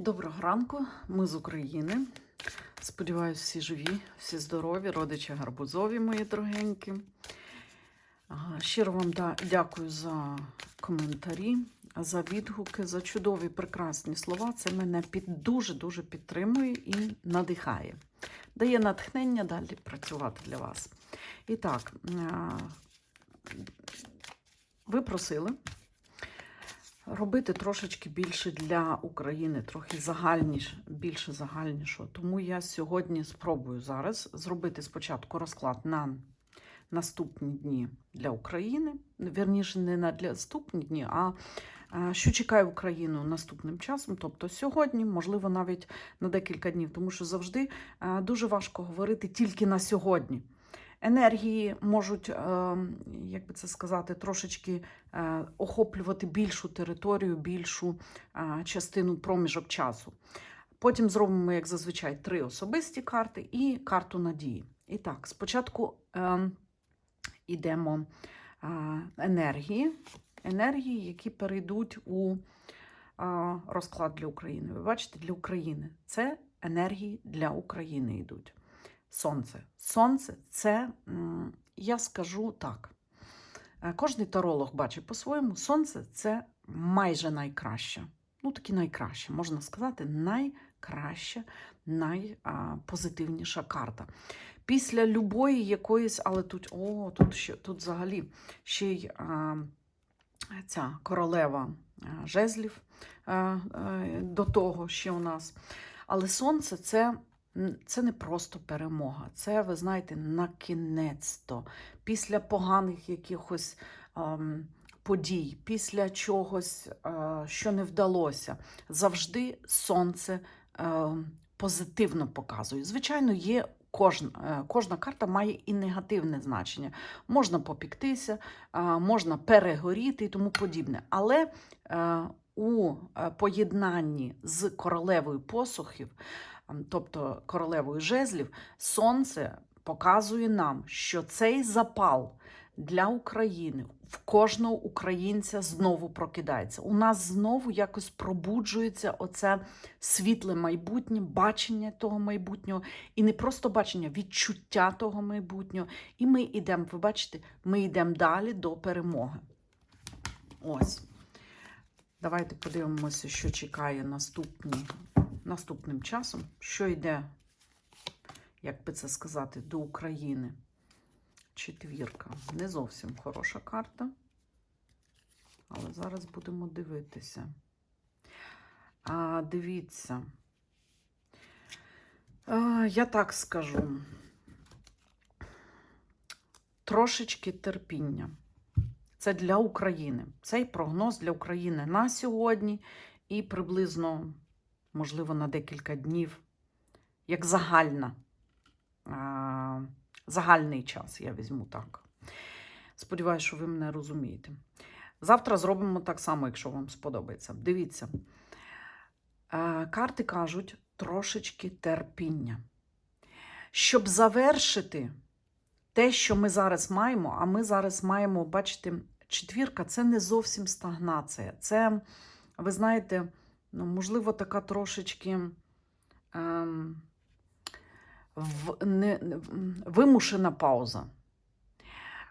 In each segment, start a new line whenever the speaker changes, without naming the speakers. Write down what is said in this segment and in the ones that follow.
Доброго ранку, ми з України. Сподіваюсь, всі живі, всі здорові, родичі гарбузові, мої дорогенькі. Щиро вам дякую за коментарі, за відгуки, за чудові, прекрасні слова. Це мене під, дуже-дуже підтримує і надихає. Дає натхнення далі працювати для вас. І так, ви просили робити трошечки більше для України, трохи загальніше, більше загальнішого. Тому я сьогодні спробую зараз зробити спочатку розклад на наступні дні для України. Вірніше, не на наступні дні, а е, що чекає Україну наступним часом, тобто сьогодні, можливо, навіть на декілька днів, тому що завжди е, дуже важко говорити тільки на сьогодні. Енергії можуть, е, як би це сказати, трошечки е, охоплювати більшу територію, більшу е, частину проміжок часу. Потім зробимо, як зазвичай, три особисті карти і карту надії. І так, спочатку йдемо енергії, енергії, які перейдуть у розклад для України. Ви бачите, для України це енергії для України йдуть. Сонце. Сонце це, я скажу так. е, Кожний таролог бачить по-своєму, сонце це майже найкраще. Ну, таки найкраще, можна сказати, найкраща, найпозитивніша карта. Після любої якоїсь, але тут, о, тут, ще, тут взагалі ще й а, ця королева а, жезлів а, а, до того ще у нас. Але сонце це Це не просто перемога. Це, ви знаєте, на кінець-то. Після поганих якихось ем, подій, після чогось, е, що не вдалося, завжди сонце е, позитивно показує. Звичайно, є. Кожна, е, кожна карта має і негативне значення. Можна попіктися, можна перегоріти і тому подібне. Але е, у е, поєднанні з королевою посухів тобто королевою жезлів, сонце показує нам, що цей запал для України в кожного українця знову прокидається. У нас знову якось пробуджується оце світле майбутнє, бачення того майбутнього, і не просто бачення, відчуття того майбутнього. І ми йдемо, ви бачите, ми йдемо далі до перемоги. Ось. Давайте подивимося, що чекає наступні наступним часом, що йде, як би це сказати, до України. Четвірка. Не зовсім хороша карта. Але зараз будемо дивитися. А, Дивіться. А, я так скажу. Трошечки терпіння. Це для України. Цей прогноз для України на сьогодні і приблизно можливо, на декілька днів, як загальна, загальний час, я візьму так. Сподіваюся, що ви мене розумієте. Завтра зробимо так само, якщо вам сподобається. Дивіться, карти кажуть трошечки терпіння. Щоб завершити те, що ми зараз маємо, а ми зараз маємо, бачите, четвірка це не зовсім стагнація. Це, ви знаєте, ну, можливо, така трошечки ем, в, не, вимушена пауза.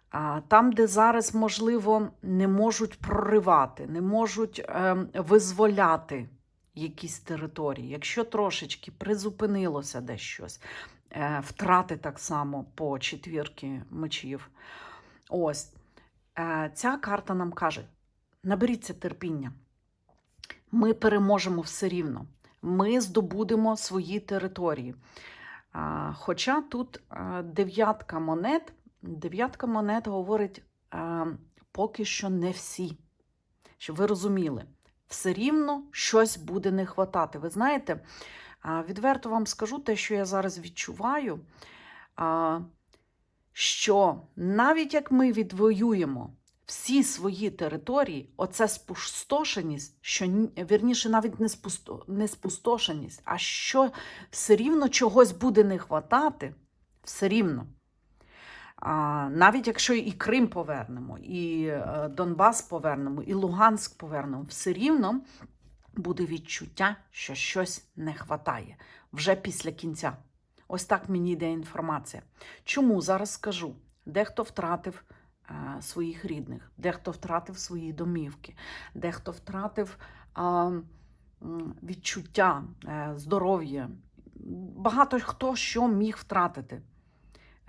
А, там, де зараз, можливо, не можуть проривати, не можуть ем, визволяти якісь території. Якщо трошечки призупинилося десь щось, е, втрати так само по четвірки мечів. Ось е, ця карта нам каже: наберіться терпіння ми переможемо все рівно. Ми здобудемо свої території. Хоча тут дев'ятка монет, дев'ятка монет говорить поки що не всі. Щоб ви розуміли, все рівно щось буде не хватати. Ви знаєте, відверто вам скажу те, що я зараз відчуваю, що навіть як ми відвоюємо всі свої території, оце спустошеність, що вірніше, навіть не, спусто, не спустошеність, а що все рівно чогось буде не хватати, все рівно. А, навіть якщо і Крим повернемо, і е, Донбас повернемо, і Луганськ повернемо, все рівно буде відчуття, що щось не хватає вже після кінця. Ось так мені йде інформація. Чому зараз скажу? Дехто втратив своїх рідних, дехто втратив свої домівки, дехто втратив е, відчуття, е, здоров'я. Багато хто що міг втратити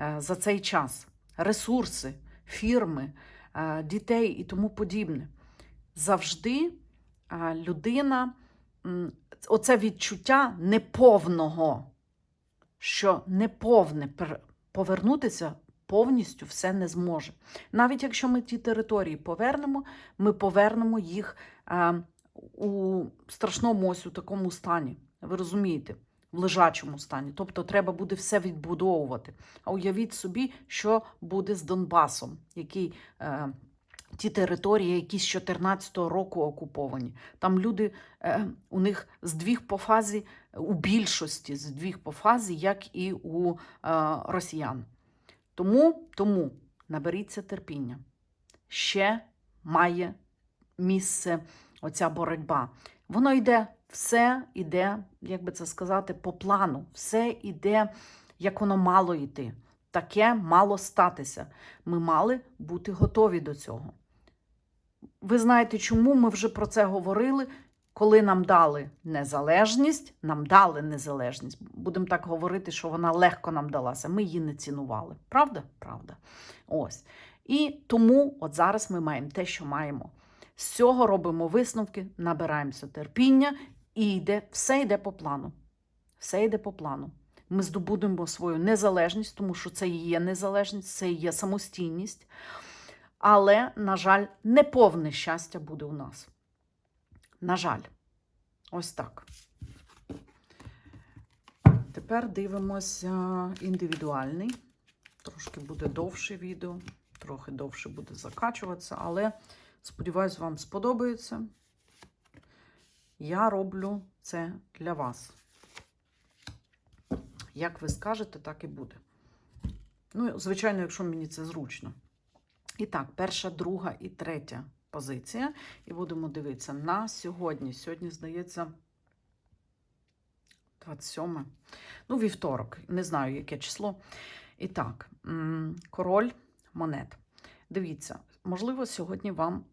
е, за цей час. Ресурси, фірми, е, дітей і тому подібне. Завжди е, людина, оце відчуття неповного, що неповне повернутися повністю все не зможе. Навіть якщо ми ті території повернемо, ми повернемо їх е, у страшному ось у такому стані. Ви розумієте? В лежачому стані. Тобто треба буде все відбудовувати. А уявіть собі, що буде з Донбасом, який. Е, Ті території, які з 14-го року окуповані. Там люди, е, у них здвіг по фазі, у більшості здвіг по фазі, як і у е, росіян. Тому, тому наберіться терпіння. Ще має місце оця боротьба. Воно йде, все йде, як би це сказати, по плану. Все йде, як воно мало йти. Таке мало статися. Ми мали бути готові до цього. Ви знаєте, чому ми вже про це говорили? Коли нам дали незалежність, нам дали незалежність. Будемо так говорити, що вона легко нам далася. Ми її не цінували. Правда? Правда. Ось. І тому от зараз ми маємо те, що маємо. З цього робимо висновки, набираємося терпіння і йде, все йде по плану. Все йде по плану. Ми здобудемо свою незалежність, тому що це і є незалежність, це і є самостійність. Але, на жаль, неповне щастя буде у нас. На жаль, ось так. Тепер дивимося індивідуальний. Трошки буде довше відео, трохи довше буде закачуватися, але сподіваюсь, вам сподобається. Я роблю це для вас. Як ви скажете, так і буде. Ну, звичайно, якщо мені це зручно. І так, перша, друга і третя позиція. І будемо дивитися на сьогодні. Сьогодні, здається, 27. Ну, вівторок. Не знаю, яке число. І так, король монет. Дивіться, можливо, сьогодні вам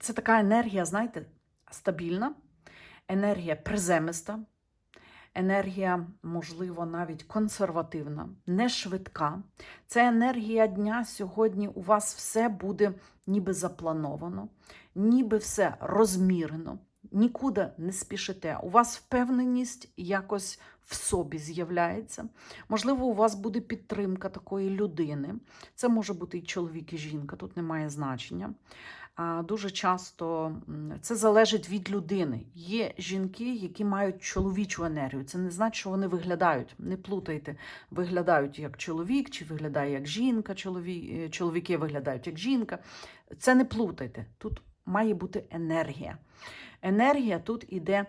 це така енергія, знаєте, стабільна, енергія приземиста, енергія, можливо, навіть консервативна, не швидка. Це енергія дня сьогодні у вас все буде ніби заплановано, ніби все розмірено, нікуди не спішите. У вас впевненість якось в собі з'являється. Можливо, у вас буде підтримка такої людини. Це може бути і чоловік, і жінка, тут немає значення. Дуже часто це залежить від людини. Є жінки, які мають чоловічу енергію. Це не значить, що вони виглядають. Не плутайте, виглядають як чоловік, чи виглядає як жінка, чоловіки виглядають як жінка. Це не плутайте. Тут має бути енергія. Енергія тут іде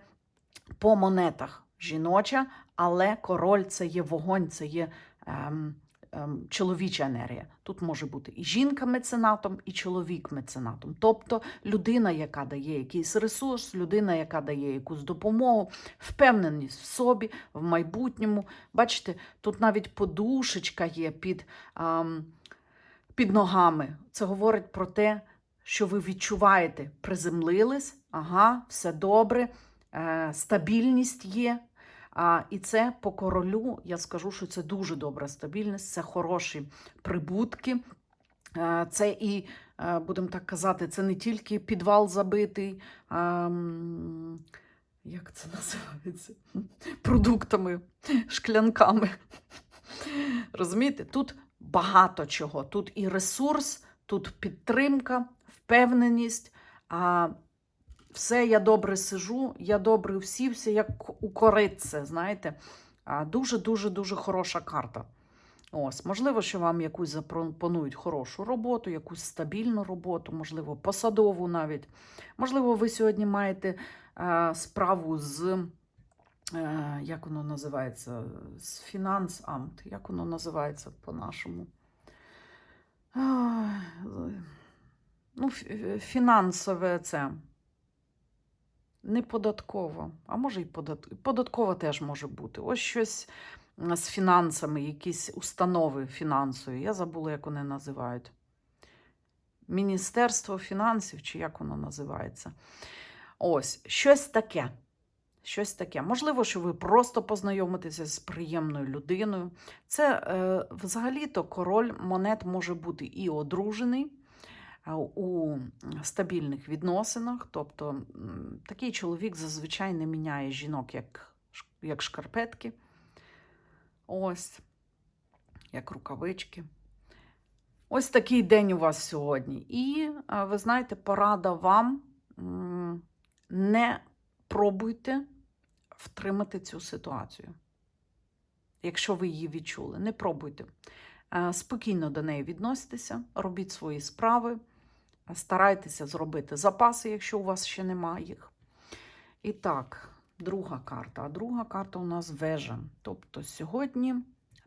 по монетах жіноча, але король це є вогонь, це є ем, ем, чоловіча енергія. Тут може бути і жінка меценатом, і чоловік меценатом. Тобто людина, яка дає якийсь ресурс, людина, яка дає якусь допомогу, впевненість в собі, в майбутньому. Бачите, тут навіть подушечка є під, ем, під ногами. Це говорить про те, що ви відчуваєте, приземлились, ага, все добре, е, стабільність є. А, і це по королю, я скажу, що це дуже добра стабільність, це хороші прибутки. Е, Це і, е, будемо так казати, це не тільки підвал забитий, а, як це називається? Продуктами, шклянками. Розумієте, тут багато чого. Тут і ресурс, тут підтримка, впевненість. А все я добре сижу, я добре всівся, як у корице, знаєте. Дуже-дуже дуже хороша карта. Ось, можливо, що вам якусь запропонують хорошу роботу, якусь стабільну роботу, можливо, посадову навіть. Можливо, ви сьогодні маєте е, справу з, як воно називається, з фінансамт. Як воно називається по-нашому? Ну, фінансове це. Не податково, а може і подат... податково теж може бути. Ось щось з фінансами, якісь установи фінансові. Я забула, як вони називають. Міністерство фінансів, чи як воно називається. Ось, щось таке. Щось таке. Можливо, що ви просто познайомитеся з приємною людиною. Це е, взагалі-то король монет може бути і одружений е, у стабільних відносинах. Тобто такий чоловік зазвичай не міняє жінок як, як шкарпетки. Ось, як рукавички. Ось такий день у вас сьогодні. І е, ви знаєте, порада вам не пробуйте втримати цю ситуацію. Якщо ви її відчули, не пробуйте. Е, Спокійно до неї відноситеся, робіть свої справи, старайтеся зробити запаси, якщо у вас ще немає їх. І так, друга карта. А друга карта у нас вежа. Тобто сьогодні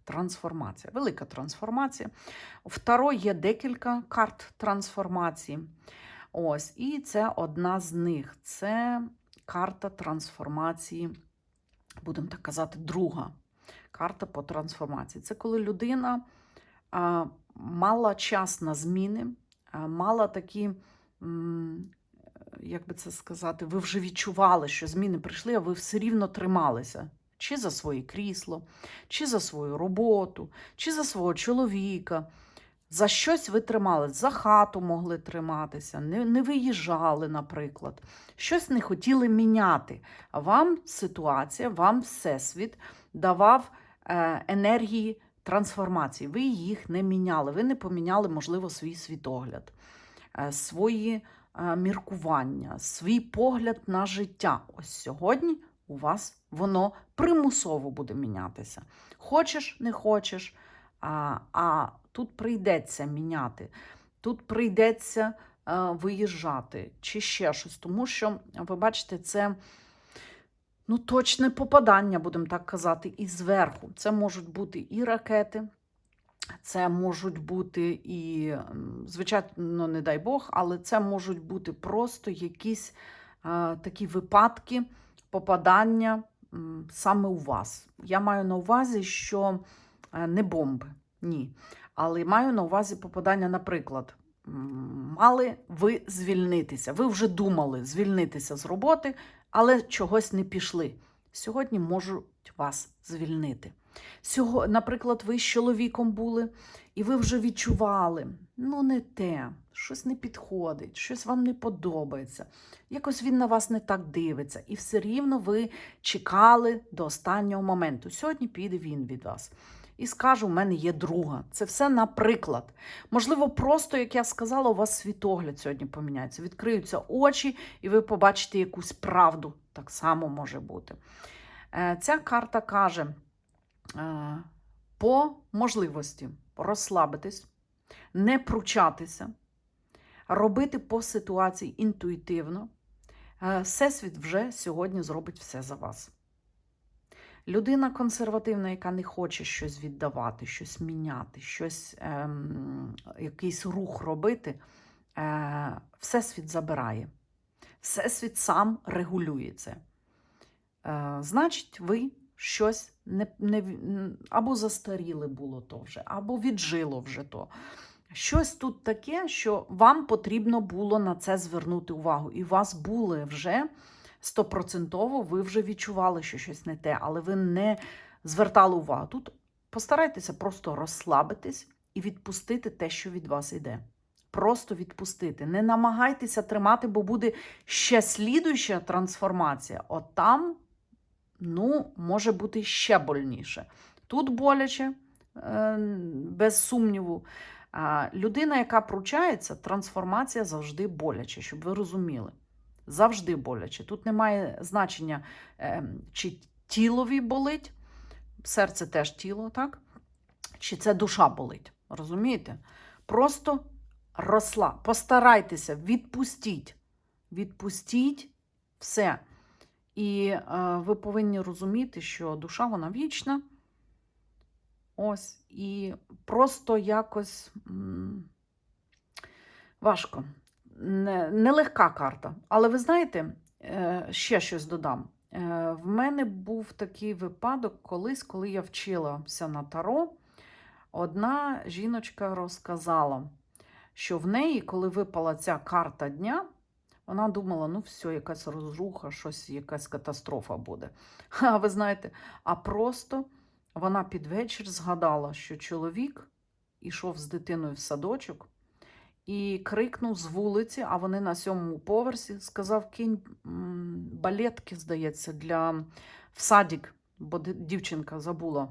трансформація, велика трансформація. У Таро є декілька карт трансформації. Ось, і це одна з них. Це карта трансформації, будемо так казати, друга карта по трансформації. Це коли людина мала час на зміни, мала такі, як би це сказати, ви вже відчували, що зміни прийшли, а ви все рівно трималися. Чи за своє крісло, чи за свою роботу, чи за свого чоловіка. За щось ви тримались, за хату могли триматися, не, не виїжджали, наприклад, щось не хотіли міняти. А вам ситуація, вам всесвіт давав е, енергії трансформації. Ви їх не міняли. Ви не поміняли, можливо, свій світогляд, е, свої е, міркування, свій погляд на життя. Ось сьогодні у вас воно примусово буде мінятися. Хочеш, не хочеш. А, а тут прийдеться міняти, тут прийдеться е, виїжджати чи ще щось, тому що, ви бачите, це ну, точне попадання, будемо так казати, і зверху. Це можуть бути і ракети, це можуть бути і, звичайно, не дай Бог, але це можуть бути просто якісь е, такі випадки попадання м, саме у вас. Я маю на увазі, що е, не бомби, ні. Але маю на увазі попадання, наприклад, мали ви звільнитися. Ви вже думали звільнитися з роботи, але чогось не пішли. Сьогодні можуть вас звільнити. Сього, наприклад, ви з чоловіком були, і ви вже відчували, ну не те, щось не підходить, щось вам не подобається. Якось він на вас не так дивиться, і все рівно ви чекали до останнього моменту. Сьогодні піде він від вас. І скаже, у мене є друга. Це все наприклад. Можливо, просто, як я сказала, у вас світогляд сьогодні поміняється. Відкриються очі, і ви побачите якусь правду. Так само може бути. Е, Ця карта каже: е, по можливості розслабитись, не пручатися, робити по ситуації інтуїтивно. Е, Всесвіт вже сьогодні зробить все за вас. Людина консервативна, яка не хоче щось віддавати, щось міняти, щось, ем, якийсь рух робити, е, Всесвіт забирає. Всесвіт сам регулює це. Е, значить, ви щось не, не, або застаріли було то вже, або віджило вже то. Щось тут таке, що вам потрібно було на це звернути увагу. І у вас були вже стопроцентово, ви вже відчували, що щось не те, але ви не звертали увагу. Тут постарайтеся просто розслабитись і відпустити те, що від вас йде. Просто відпустити. Не намагайтеся тримати, бо буде ще слідуюча трансформація. От там, ну, може бути ще больніше. Тут боляче, е, без сумніву. Людина, яка пручається, трансформація завжди боляче, щоб ви розуміли. Завжди боляче. Тут немає значення, е, чи тілові болить, серце теж тіло, так? Чи це душа болить. Розумієте? Просто росла. Постарайтеся, відпустіть. Відпустіть все. І е, ви повинні розуміти, що душа вона вічна. Ось. І просто якось м, важко. Не- Нелегка карта. Але ви знаєте, Е, ще щось додам. Е, в мене був такий випадок колись, коли я вчилася на таро. Одна жіночка розказала, що в неї, коли випала ця карта дня, вона думала, ну все, якась розруха, щось, якась катастрофа буде. А ви знаєте, а просто вона під вечір згадала, що чоловік ішов з дитиною в садочок і крикнув з вулиці, а вони на сьомому поверсі, сказав: кинь балетки, здається, для в садик, бо дівчинка забула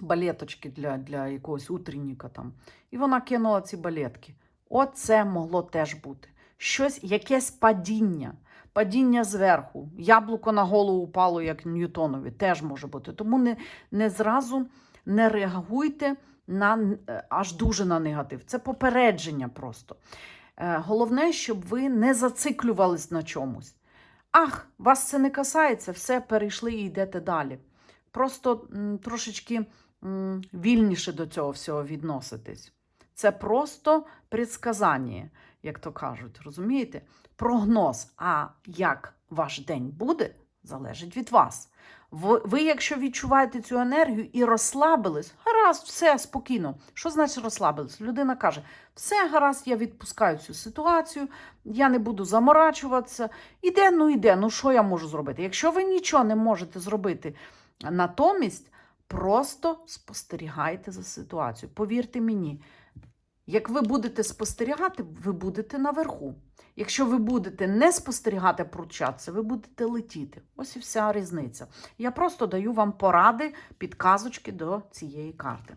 балеточки для, для якогось утренніка там. І вона кинула ці балетки. Оце могло теж бути. Щось, якесь падіння, падіння зверху. Яблуко на голову упало, як Ньютонові, теж може бути. Тому не, не зразу не реагуйте на, е, аж дуже на негатив. Це попередження просто. Е, Головне, щоб ви не зациклювались на чомусь. Ах, вас це не касається, все перейшли і йдете далі. Просто трошечки вільніше до цього всього відноситись. Це просто предсказання, як то кажуть, розумієте? Прогноз. А як ваш день буде, залежить від вас. Ви, якщо відчуваєте цю енергію і розслабились, гаразд, все спокійно. Що значить розслабились? Людина каже: все гаразд, я відпускаю цю ситуацію, я не буду заморачуватися. Іде, ну іде, ну що я можу зробити? Якщо ви нічого не можете зробити натомість, просто спостерігайте за ситуацією. Повірте мені, як ви будете спостерігати, ви будете наверху. Якщо ви будете не спостерігати, пручатися, ви будете летіти. Ось і вся різниця. Я просто даю вам поради, підказочки до цієї карти.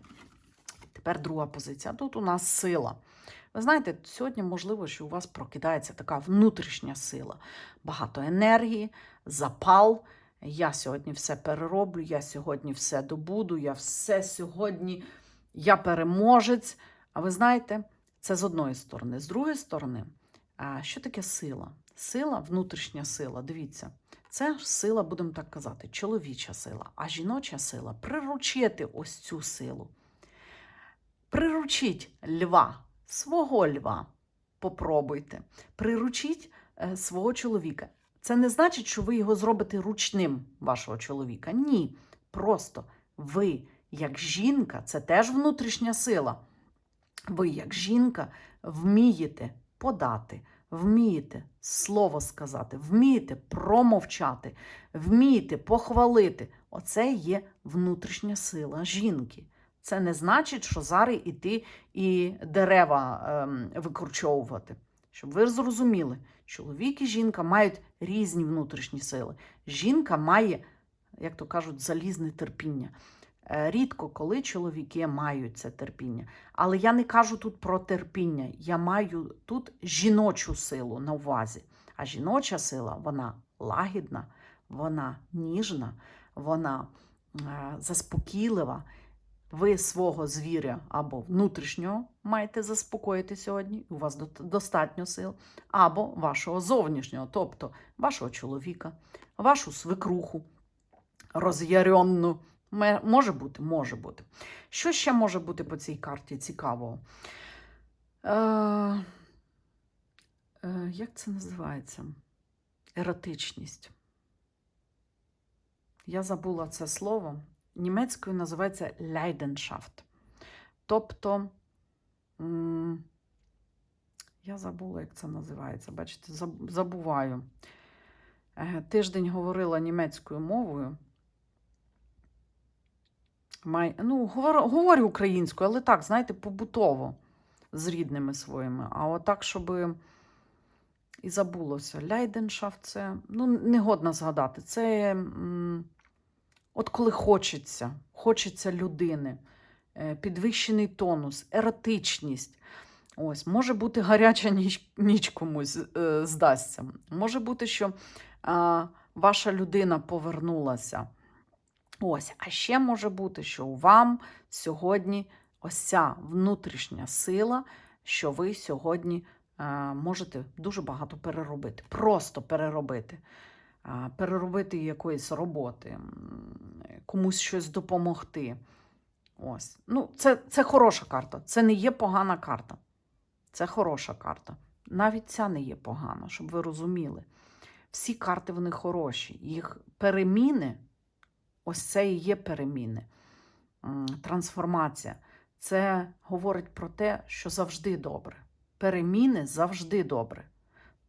Тепер друга позиція. Тут у нас сила. Ви знаєте, сьогодні можливо, що у вас прокидається така внутрішня сила. Багато енергії, запал. Я сьогодні все перероблю, я сьогодні все добуду, я все сьогодні, я переможець. А ви знаєте, це з одної сторони. З другої сторони, що таке сила? Сила, внутрішня сила, дивіться, це сила, будемо так казати, чоловіча сила, а жіноча сила приручити ось цю силу. Приручіть льва, свого льва. Попробуйте. Приручіть е, свого чоловіка. Це не значить, що ви його зробите ручним, вашого чоловіка. Ні. Просто ви, як жінка, це теж внутрішня сила. Ви, як жінка, вмієте подати, вмієте слово сказати, вмієте промовчати, вмієте похвалити. Оце є внутрішня сила жінки. Це не значить, що зараз іти і дерева ем, викорчовувати. Щоб ви зрозуміли, чоловік і жінка мають різні внутрішні сили. Жінка має, як то кажуть, залізне терпіння. Е, Рідко коли чоловіки мають це терпіння. Але я не кажу тут про терпіння, я маю тут жіночу силу на увазі. А жіноча сила, вона лагідна, вона ніжна, вона е, заспокійлива. Ви свого звіря або внутрішнього маєте заспокоїти сьогодні, у вас достатньо сил, або вашого зовнішнього, тобто вашого чоловіка, вашу свекруху роз'яренну. Може бути, може бути. Що ще може бути по цій карті цікавого? Е, е, як це називається? Еротичність. Я забула це слово. Німецькою називається Leidenschaft. Тобто, я забула, як це називається. Бачите, забуваю. Е, Тиждень говорила німецькою мовою. Май... Ну, говорю, говорю українською, але так, знаєте, побутово з рідними своїми. А отак, щоб і забулося. Ляйденшафт це ну, негодно згадати. Це м, от коли хочеться, хочеться людини, е, підвищений тонус, еротичність. Ось, може бути гаряча ніч, ніч комусь е, здасться. Може бути, що а, ваша людина повернулася. Ось, а ще може бути, що вам сьогодні ось ця внутрішня сила, що ви сьогодні е, можете дуже багато переробити. Просто переробити. Е, переробити якоїсь роботи, комусь щось допомогти. Ось. Ну, це, це хороша карта. Це не є погана карта. Це хороша карта. Навіть ця не є погана, щоб ви розуміли. Всі карти вони хороші. Їх переміни, ось це і є переміни, трансформація. Це говорить про те, що завжди добре. Переміни завжди добре.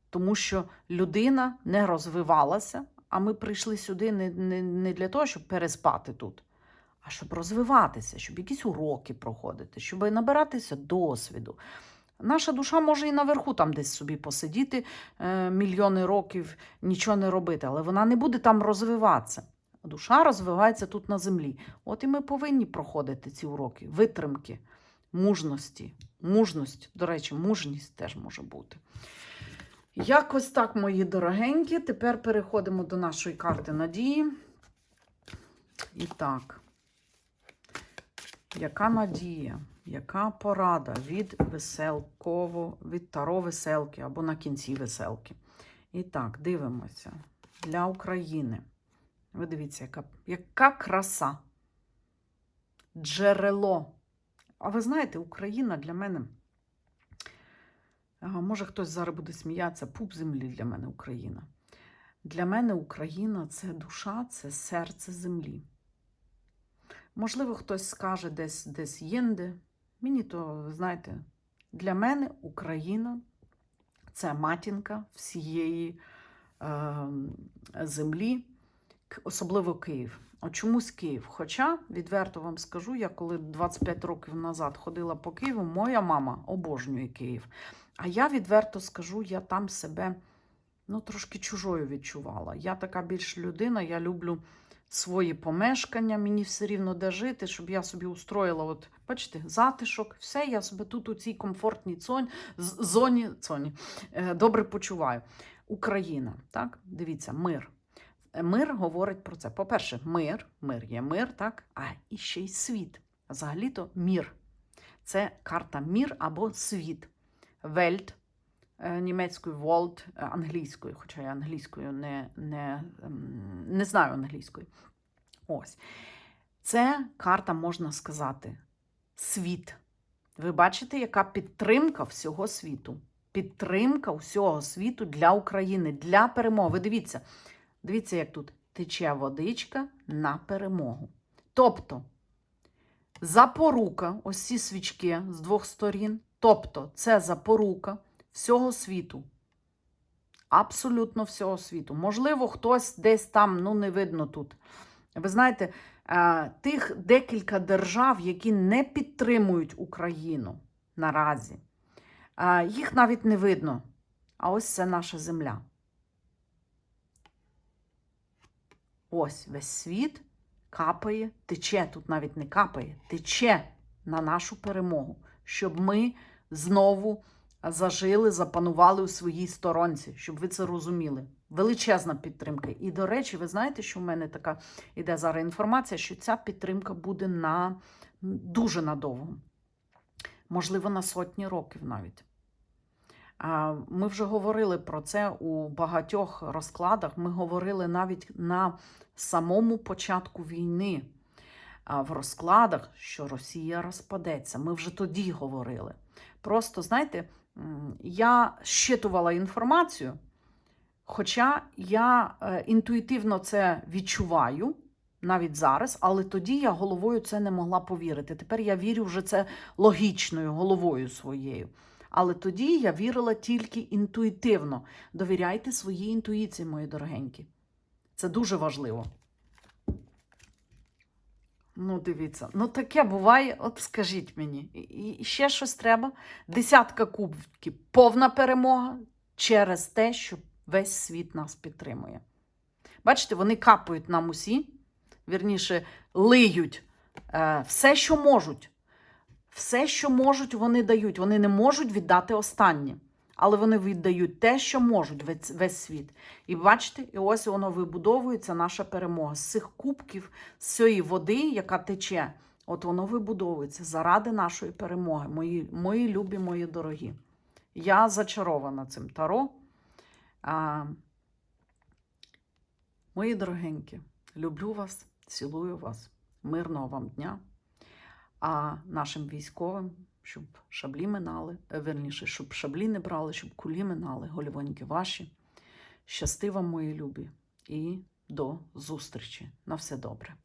Тому що людина не розвивалася, а ми прийшли сюди не, не, не для того, щоб переспати тут, а щоб розвиватися, щоб якісь уроки проходити, щоб набиратися досвіду. Наша душа може і наверху там десь собі посидіти е, мільйони років, нічого не робити, але вона не буде там розвиватися. Душа розвивається тут на землі. От і ми повинні проходити ці уроки, витримки, мужності. Мужність, до речі, мужність теж може бути. Якось так, мої дорогенькі. Тепер переходимо до нашої карти надії. І так, яка надія, яка порада від веселково, від таро веселки або на кінці веселки? І так, дивимося. Для України. Ви дивіться, яка, яка краса. Джерело. А ви знаєте, Україна для мене. Може, хтось зараз буде сміятися, пуп землі для мене Україна. Для мене Україна це душа, це серце землі. Можливо, хтось скаже десь десь єнде. Мені то, знаєте, для мене Україна це матінка всієї е, землі, особливо Київ. От чомусь Київ. Хоча, відверто вам скажу, я коли 25 років назад ходила по Києву, моя мама обожнює Київ. А я відверто скажу, я там себе ну, трошки чужою відчувала. Я така більш людина, я люблю свої помешкання, мені все рівно де жити, щоб я собі устроїла, от, бачите, затишок, все, я себе тут у цій комфортній цоні, з- зоні, зоні, е, добре почуваю. Україна, так, дивіться, мир. Мир говорить про це. По-перше, мир, мир є мир, так, а і ще й світ. Взагалі-то мір. Це карта мір або світ. Вельт е, німецькою, волт е, англійською, хоча я англійською не, не, ем, не знаю англійської. Ось. Це карта, можна сказати, світ. Ви бачите, яка підтримка всього світу. Підтримка всього світу для України, для перемоги. Ви дивіться, дивіться, як тут тече водичка на перемогу. Тобто, запорука, ось ці свічки з двох сторін. Тобто, це запорука всього світу. Абсолютно всього світу. Можливо, хтось десь там, ну не видно тут. Ви знаєте, е, тих декілька держав, які не підтримують Україну наразі, е, їх навіть не видно. А ось це наша земля. Ось весь світ капає, тече, тут навіть не капає, тече на нашу перемогу, щоб ми знову зажили, запанували у своїй сторонці, щоб ви це розуміли. Величезна підтримка. І, до речі, ви знаєте, що в мене така іде зараз інформація, що ця підтримка буде на дуже надовго, можливо, на сотні років навіть. Ми вже говорили про це у багатьох розкладах. Ми говорили навіть на самому початку війни в розкладах, що Росія розпадеться. Ми вже тоді говорили. Просто, знаєте, я щитувала інформацію, хоча я е, інтуїтивно це відчуваю навіть зараз, але тоді я головою це не могла повірити. Тепер я вірю вже це логічною головою своєю. Але тоді я вірила тільки інтуїтивно. Довіряйте своїй інтуїції, мої дорогенькі. Це дуже важливо. Ну, дивіться, ну таке буває, от скажіть мені, і, ще щось треба. Десятка кубків, повна перемога через те, що весь світ нас підтримує. Бачите, вони капають нам усі, вірніше, лиють е, все, що можуть. Все, що можуть, вони дають. Вони не можуть віддати останнє. Але вони віддають те, що можуть весь, весь світ. І бачите, і ось воно вибудовується наша перемога. З цих кубків, з цієї води, яка тече, от воно вибудовується заради нашої перемоги. Мої, мої любі, мої дорогі. Я зачарована цим таро. А, мої дорогенькі, люблю вас, цілую вас. Мирного вам дня. А нашим військовим, щоб шаблі минали, е, верніше, щоб шаблі не брали, щоб кулі минали, голівоньки ваші, Щасти вам, мої любі, і до зустрічі. На все добре.